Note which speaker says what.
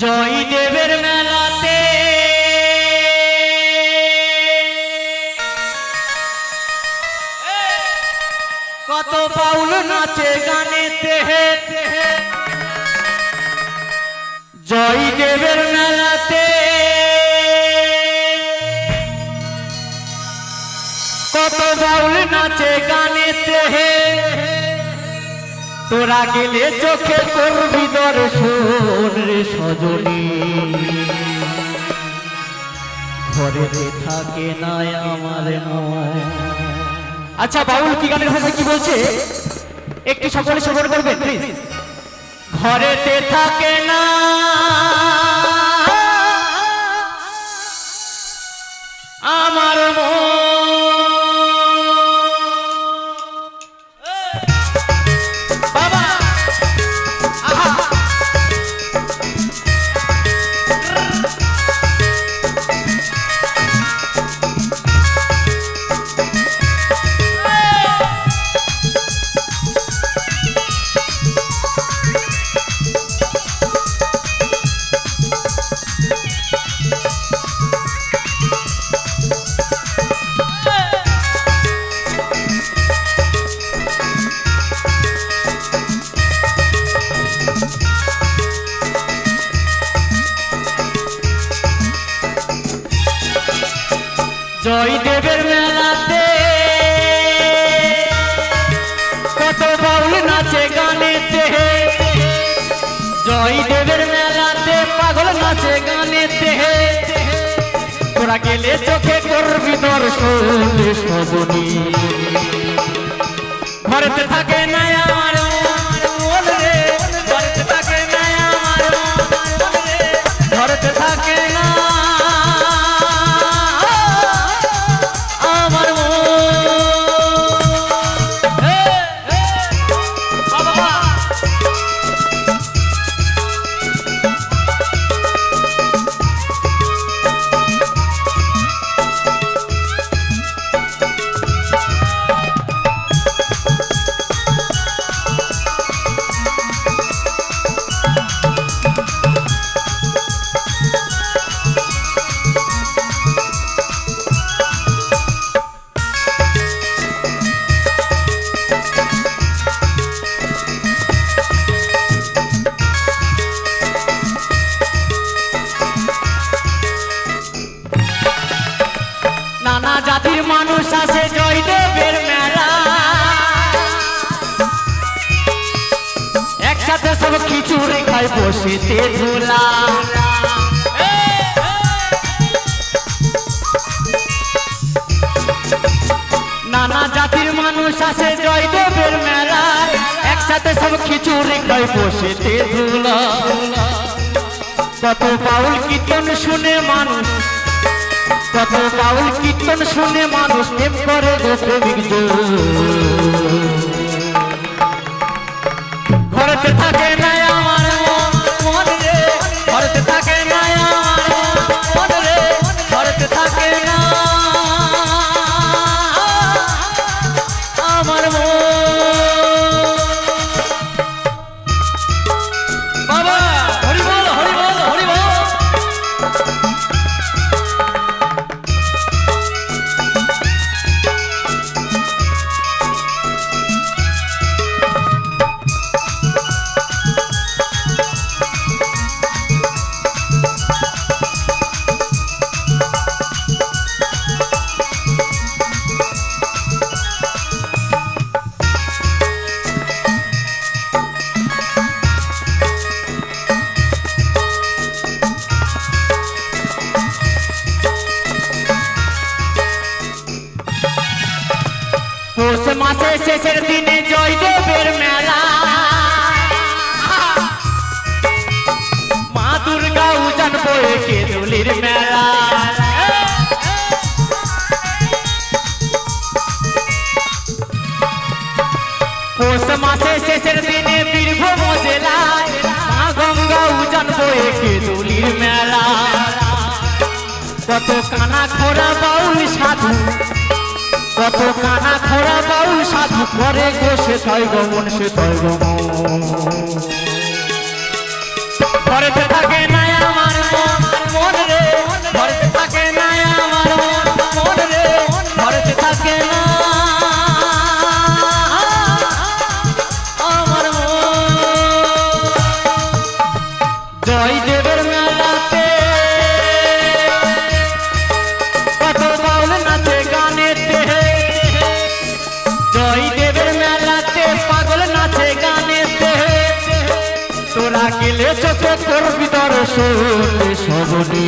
Speaker 1: জয় দেবের মেলাতে। কত বাউল নাচে গানেতে জয় দেবের মেলাতে। কত বাউল নাচে গানেতে তোরা গেলে চোখে করবি দর্শন রে সজনী। ঘরে থাকে না আমার আচ্ছা বাউল কি গানের ভাষা কি বলছে? একটি সকলে সবর প্লিজ ঘরেতে থাকে না জয় দেবের মেলাতে। কত বাউল নাচে গানেতে। জয় দেবের মেলাতে পাগল নাচে গানেতে। তোরা গেলে চোখে করবি দর্শন ঘরেতে থাকে না আমার একসাথে সব খিচুড়ি খায় বসেতে ধুলা। নানা জাতির মানুষ আসে জয়দেবের মেলা। একসাথে সব খিচুড়ি খায় বসেতে ধুলা। কত বাউল কীর্তন শুনে মানুষ, কত বাউল কীর্তন শুনে মানুষ, প্রেম করে গো প্রেমিক জোর। থাকে না পৌষ মাসে শেষের দিনে জয়দেবের মেলা মা দুর্গা উজান বয়ে কেদুলির মেলা পৌষ মাসে শেষের দিনে বীরভূম জেলায় মা গঙ্গা উজান বয়ে কেদুলির মেলা কত কানা খোরা বাউল সাধু কত কানা খোরা বাউল সাধু করে গো সে তয় গমন সে তয় গমন থাকে না চোখে চোখে ভিতরে সবনি